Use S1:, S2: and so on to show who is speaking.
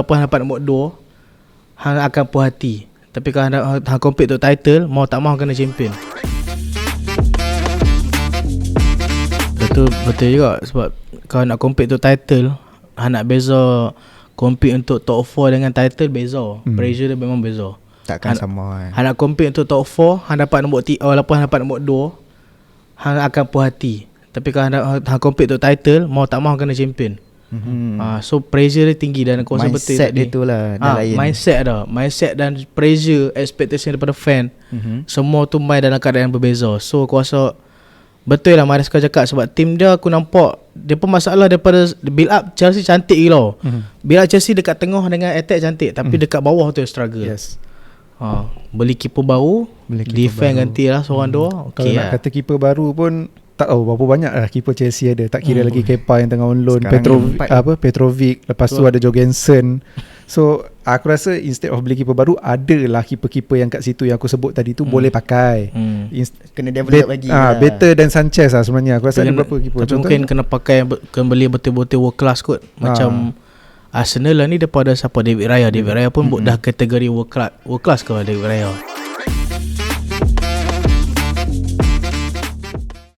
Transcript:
S1: Walaupun hang dapat nombor 2 Hang akan puas hati Tapi kalau hang, hang, hang compete untuk title Mau tak mau hang kena champion Betul betul juga sebab kalau nak compete untuk title, hang nak beza compete untuk top 4 dengan title beza. Hmm. Pressure dia memang beza.
S2: Takkan
S1: Han-
S2: sama kan
S1: Hang nak compete untuk top 4, hang dapat nombor 3 walaupun hang dapat nombor 2, hang akan puas hati. Tapi kalau hang, hang, hang compete untuk title, mau tak mau hang kena champion.
S2: Hmm.
S1: Hmm. Ah, so pressure dia tinggi dan aku rasa betul
S2: Mindset dia tu lah
S1: Ah,
S2: lain
S1: mindset dah. Mindset dan pressure, expectation daripada fan.
S2: Mhm.
S1: Semua tu main dalam keadaan yang berbeza So aku rasa Betul lah Maris kau cakap Sebab tim dia aku nampak Dia pun masalah daripada Build up Chelsea cantik gila
S2: Mhm.
S1: Build up Chelsea dekat tengah dengan attack cantik Tapi dekat bawah tu struggle
S2: Yes
S1: ha, Beli keeper baru
S2: Beli keeper
S1: Defend
S2: baru.
S1: ganti lah Seorang dua
S3: Kalau
S1: Okay
S3: nak
S1: lah
S3: kata keeper baru pun tak tahu berapa banyak lah keeper Chelsea ada. Tak kira
S1: Hmm.
S3: lagi Kepa yang tengah on loan, Petrovic apa Petrovic, lepas tu
S1: Betul.
S3: ada Jorgensen. So aku rasa instead of beli keeper baru ada lah keeper-keeper yang kat situ yang aku sebut tadi tu
S1: Hmm.
S3: boleh pakai.
S1: hmm.
S3: Inst-
S2: Kena develop
S3: bet-
S2: lagi
S3: ah,
S2: lah.
S3: better than Sanchez lah sebenarnya. Aku rasa ada
S1: Kena-
S3: berapa keeper.
S1: Tapi mungkin kena pakai Kena beli betul-betul world class kot Macam Arsenal lah ni daripada siapa David Raya David Raya pun
S2: Hmm.
S1: dah kategori world class World class ke David Raya